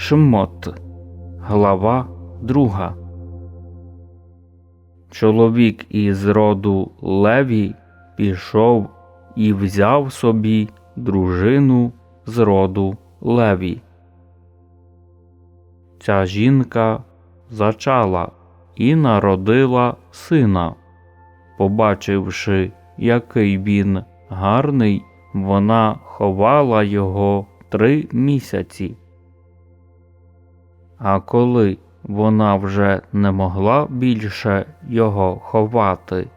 Шмот, глава друга. Чоловік із роду Леві пішов і взяв собі дружину з роду Леві. Ця жінка зачала і народила сина. Побачивши, який він гарний, вона ховала його три місяці. А коли вона вже не могла більше його ховати,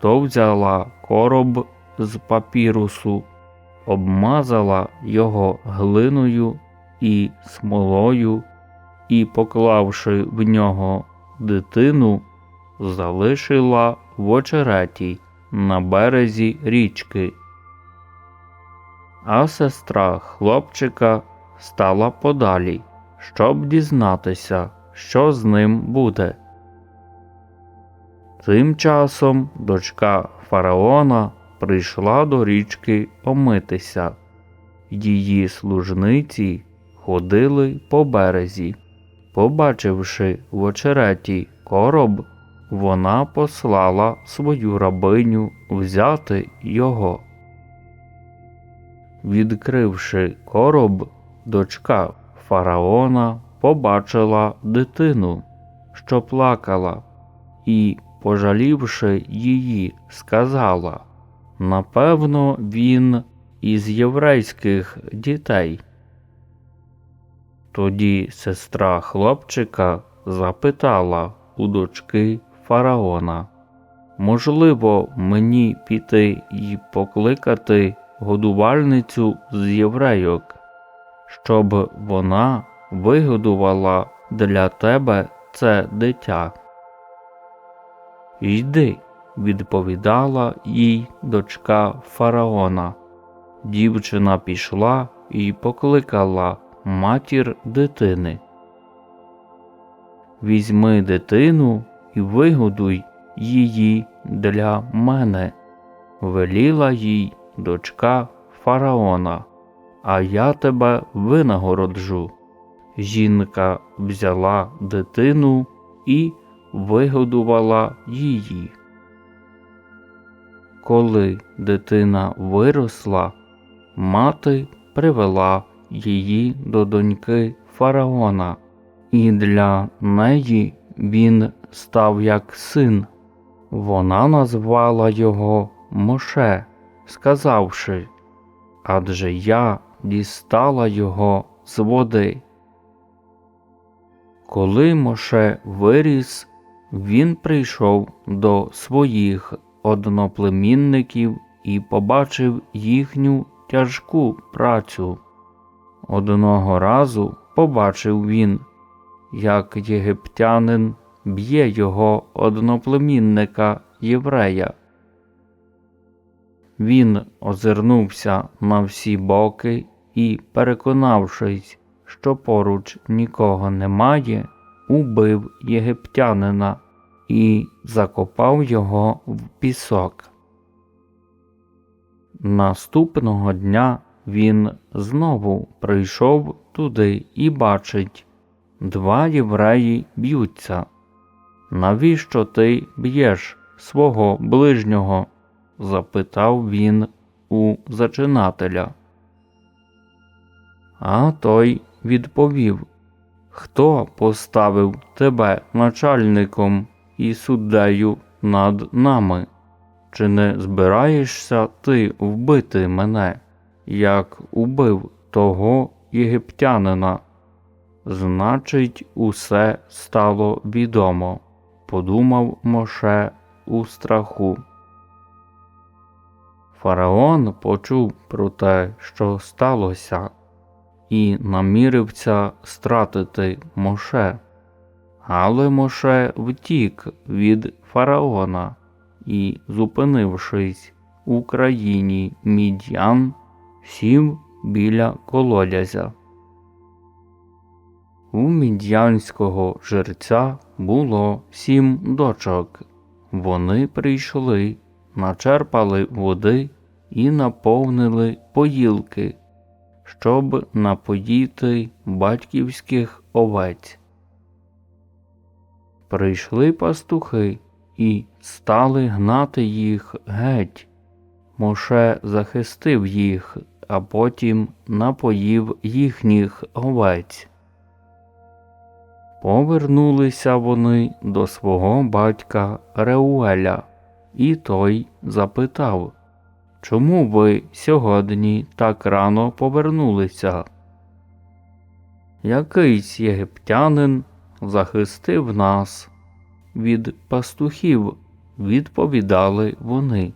то взяла короб з папірусу, обмазала його глиною і смолою і, поклавши в нього дитину, залишила в очереті на березі річки. А сестра хлопчика стала подалі, щоб дізнатися, що з ним буде. Тим часом дочка фараона прийшла до річки омитися. Її служниці ходили по березі. Побачивши в очереті короб, вона послала свою рабиню взяти його. Відкривши короб, дочка фараона побачила дитину, що плакала, і, пожалівши її, сказала Напевно, він із єврейських дітей. Тоді сестра хлопчика запитала у дочки фараона Можливо, мені піти і покликати годувальницю з єврейок, щоб вона вигодувала для тебе це дитя. Йди, відповідала їй дочка фараона. Дівчина пішла і покликала матір дитини. Візьми дитину і вигодуй її для мене, веліла їй дочка фараона, а я тебе винагороджу. Жінка взяла дитину і вигодувала її. Коли дитина виросла, мати привела її до доньки фараона, і для неї він став як син. Вона назвала його Моше, сказавши Адже я дістала його з води. Коли Моше виріс, він прийшов до своїх одноплемінників і побачив їхню тяжку працю. Одного разу побачив він, як єгиптянин б'є його одноплемінника єврея. Він озирнувся на всі боки і, переконавшись, що поруч нікого немає, убив єгиптянина і закопав його в пісок. Наступного дня він знову прийшов туди і бачить два євреї б'ються. Навіщо ти б'єш свого ближнього? запитав він у зачинателя. А той відповів Хто поставив тебе начальником і суддею над нами? Чи не збираєшся ти вбити мене, як убив того єгиптянина? Значить, усе стало відомо, подумав Моше у страху. Фараон почув про те, що сталося, і намірився стратити Моше. Але Моше втік від фараона і, зупинившись у країні мідян, сів біля колодязя. У мідянського жерця було сім дочок. Вони прийшли, начерпали води і наповнили поїлки, щоб напоїти батьківських овець. Прийшли пастухи і стали гнати їх геть. Моше захистив їх, а потім напоїв їхніх овець. Повернулися вони до свого батька Реуеля, і той запитав, Чому ви сьогодні так рано повернулися? Якийсь єгиптянин захистив нас від пастухів, відповідали вони.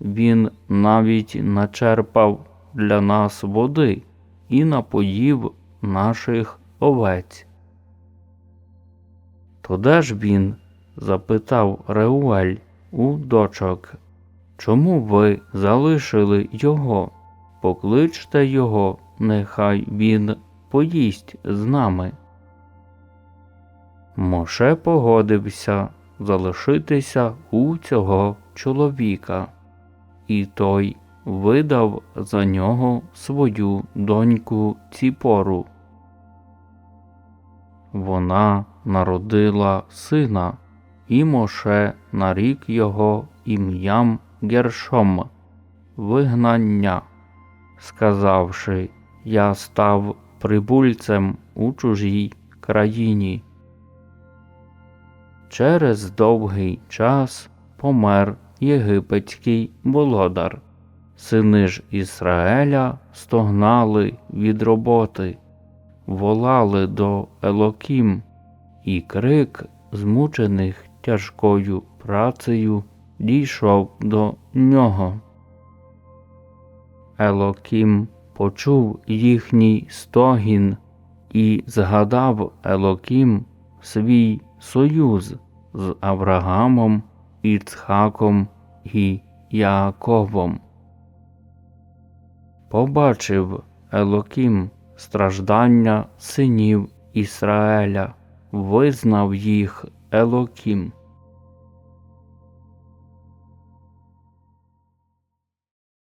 Він навіть начерпав для нас води і напоїв наших овець. То де ж він? запитав Реуель у дочок. Чому ви залишили його? Покличте його, нехай він поїсть з нами. Моше погодився залишитися у цього чоловіка, і той видав за нього свою доньку Ціпору. Вона народила сина, і Моше нарік його ім'ям Гершом вигнання, сказавши, я став прибульцем у чужій країні. Через довгий час помер єгипетський володар. Сини ж Ізраїля стогнали від роботи, волали до Елокім, і крик змучених тяжкою працею дійшов до нього. Елокім почув їхній стогін і згадав Елокім свій союз з Авраамом, Іцхаком і Яаковом. Побачив Елокім страждання синів Ісраеля, визнав їх Елокім.